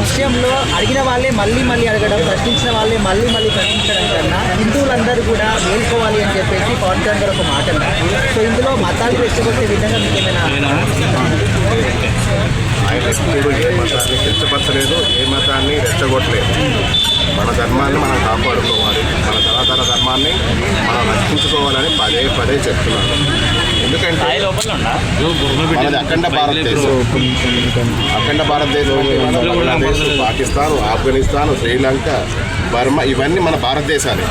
విషయంలో అడిగిన వాళ్ళే మళ్ళీ మళ్ళీ అడగడం ప్రశ్నించిన వాళ్ళే మళ్ళీ మళ్ళీ ప్రశ్నించడం కన్నా హిందువులందరూ కూడా మేల్కోవాలి అని చెప్పేసి పవన్ కళ్యాణ్ గారు ఒక మాట అన్నారు. సో ఇందులో మతాలు రెచ్చగొట్టే విధంగా మీకు ఏమైనా ఆయన ఎప్పుడు ఏ మతాన్ని కించపరచలేదు ఏ మతాన్ని రెచ్చగొట్టలేదు. మన ధర్మాన్ని మనం కాపాడుకోవాలి. మన తరతర ధర్మాన్ని మనం రక్షించుకోవాలని పదే పదే చెప్తున్నాను. ఎందుకంటే అఖండ భారతదేశం అఖండ భారతదేశం పాకిస్తాన్ ఆఫ్ఘనిస్తాన్ శ్రీలంక బర్మా ఇవన్నీ మన భారతదేశాలే.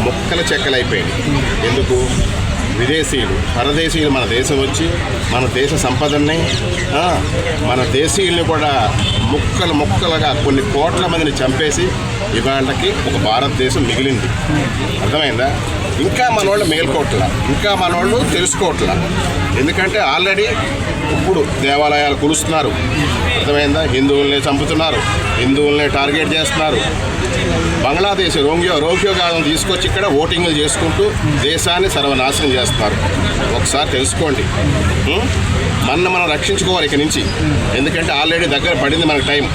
ముక్కల చెక్కలైపోయాయి ఎందుకు? విదేశీయులు పరదేశీయులు మన దేశం వచ్చి మన దేశ సంపదని మన దేశీయుల్ని కూడా ముక్కలు ముక్కలుగా కొన్ని కోట్ల మందిని చంపేసి ఇవాళకి ఒక భారతదేశం మిగిలింది. అర్థమైందా? ఇంకా మనోళ్ళు మేల్కోట్ల ఇంకా మనోళ్ళు తెలుసుకోవట్ల ఎందుకంటే ఆల్రెడీ ఇప్పుడు దేవాలయాలు కులుస్తున్నారు అర్థమైందా? హిందువుల్ని చంపుతున్నారు. హిందువుల్ని టార్గెట్ చేస్తున్నారు. బంగ్లాదేశ్ రోంగ్యో రోగ్యోగాలను తీసుకొచ్చి ఇక్కడ ఓటింగ్లు చేసుకుంటూ దేశాన్ని సర్వనాశనం చేస్తున్నారు. ఒకసారి తెలుసుకోండి. మన మనం రక్షించుకోవాలి ఇక నుంచి. ఎందుకంటే ఆల్రెడీ దగ్గర పడింది మనకు టైం.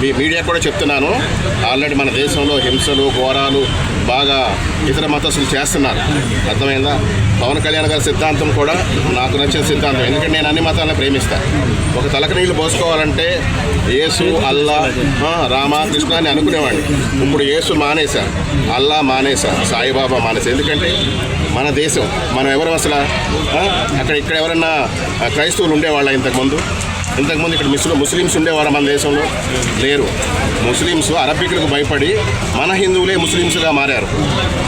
మీ మీడియా కూడా చెప్తున్నాను. ఆల్రెడీ మన దేశంలో హింసలు ఘోరాలు బాగా ఇతర మతస్థులు చేస్తున్నారు. అర్థమైందా? పవన్ కళ్యాణ్ గారి సిద్ధాంతం కూడా నాకు నచ్చిన సిద్ధాంతం. ఎందుకంటే నేను అన్ని మతాలను ప్రేమిస్తాను ఒక తలక నీళ్ళు పోసుకోవాలంటే యేసు అల్లా రామా కృష్ణ అని అనుకునేవాడిని. ఇప్పుడు యేసు మానేశారు. అల్లా మానేశారు. సాయిబాబా మానేశారు. ఎందుకంటే మన దేశం మనం ఎవరు అసలు? అక్కడ ఇక్కడ ఎవరన్నా క్రైస్తవులు ఉండేవాళ్ళ ఇంతకుముందు ఇంతకుముందు ఇక్కడ ముస్లిం ముస్లిమ్స్ ఉండేవారు మన దేశంలో. లేరు. ముస్లిమ్స్ అరబికులకు భయపడి మన హిందువులే ముస్లిమ్స్గా మారారు.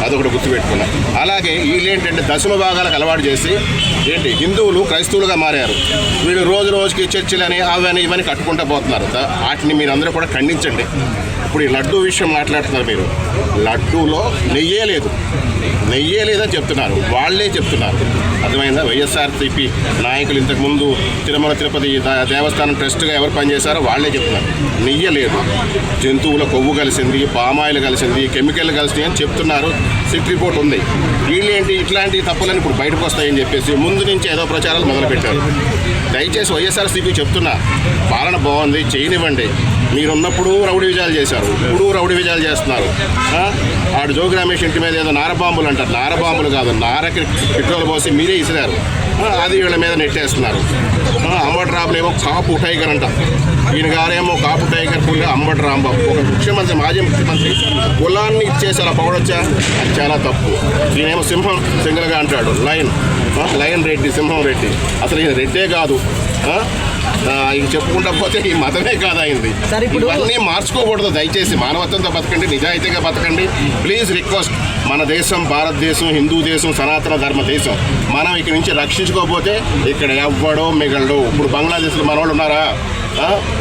అదొకటి గుర్తుపెట్టుకున్నా. అలాగే వీళ్ళు ఏంటంటే దశమ భాగాలకు అలవాటు చేసి ఏంటి? హిందువులు క్రైస్తవులుగా మారారు. వీళ్ళు రోజు రోజుకి చర్చిలని అవని ఇవన్నీ కట్టుకుంటూ పోతున్నారు. వాటిని మీరు అందరూ కూడా ఖండించండి. ఇప్పుడు ఈ లడ్డూ విషయం మాట్లాడుతున్నారు మీరు. లడ్డూలో నెయ్యే లేదు. నెయ్యే లేదని చెప్తున్నారు. వాళ్ళే చెప్తున్నారు. అర్థమైందా? వైఎస్ఆర్సీపీ నాయకులు ఇంతకుముందు తిరుమల తిరుపతి దేవస్థానం ట్రస్ట్గా ఎవరు పనిచేశారో వాళ్ళే చెప్తున్నారు. నెయ్యి లేదు జంతువుల కొవ్వు కలిసింది పామాయిల్ కలిసింది కెమికల్ కలిసింది అని చెప్తున్నారు. సిట్ రిపోర్ట్ ఉంది. వీళ్ళేంటి ఇట్లాంటి తప్పులని ఇప్పుడు బయటకు వస్తాయని చెప్పేసి ముందు నుంచి ఏదో ప్రచారాలు మొదలుపెట్టారు. దయచేసి వైఎస్ఆర్సీపీ చెప్తున్నా పాలన బాగుంది చేయనివ్వండి. మీరున్నప్పుడు రౌడీ విజయాలు చేశారు ఇప్పుడు రౌడీ విజయాలు చేస్తున్నారు. ఆడు జోగి రమేష్ ఇంటి మీద ఏదో నారబాంబులు అంటారు. నారబాంబులు కాదు నారకి పెట్రోల్ పోసి మీరే ఇసిరారు అది వీళ్ళ మీద నెట్టేస్తున్నారు. అంబటి రాబులేమో ఏమో కాపు టైగర్ అంట. ఈయన గారేమో కాపు టైగర్ పుల్లి అంబటి రాంబాబు ఒక ముఖ్యమంత్రి మాజీ ముఖ్యమంత్రి కులాన్ని ఇచ్చేసి అలా పొగడొచ్చా అది చాలా తప్పు. ఈయనేమో సింహం సింగల్గా అంటాడు. లయన్. లయన్ రెడ్డి సింహం రెడ్డి. అసలు ఈయన రెడ్డే కాదు. ఇక చెప్పుకుంటా పోతే ఈ మతమే కాదు అయింది సరే, ఇప్పుడు- ఇవన్నీ మార్చుకోకూడదు దయచేసి మానవత్వంతో బతకండి నిజాయితీగా బతకండి. ప్లీజ్ రిక్వెస్ట్ మన దేశం భారతదేశం హిందూ దేశం సనాతన ధర్మ దేశం. మనం ఇక్కడి నుంచి రక్షించుకోకపోతే ఇక్కడ ఎవ్వడో మిగలడు. ఇప్పుడు బంగ్లాదేశ్లో మన వాళ్ళు ఉన్నారా?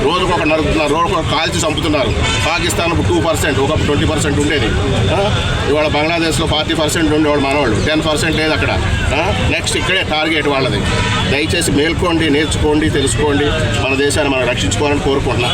రోజుకు ఒక నరుకుతున్నారు రోజుకు ఒక కాల్చి చంపుతున్నారు. పాకిస్తాన్ టూ పర్సెంట్ ఒక ట్వంటీ పర్సెంట్ ఉండేది. ఇవాళ బంగ్లాదేశ్లో ఫార్టీ పర్సెంట్ ఉండేవాడు మనవాళ్ళు. టెన్ పర్సెంట్ లేదు అక్కడ. నెక్స్ట్ ఇక్కడే టార్గెట్ వాళ్ళది. దయచేసి మేల్కోండి నేర్చుకోండి తెలుసుకోండి. మన దేశాన్ని మనం రక్షించుకోవాలని కోరుకుంటున్నాం.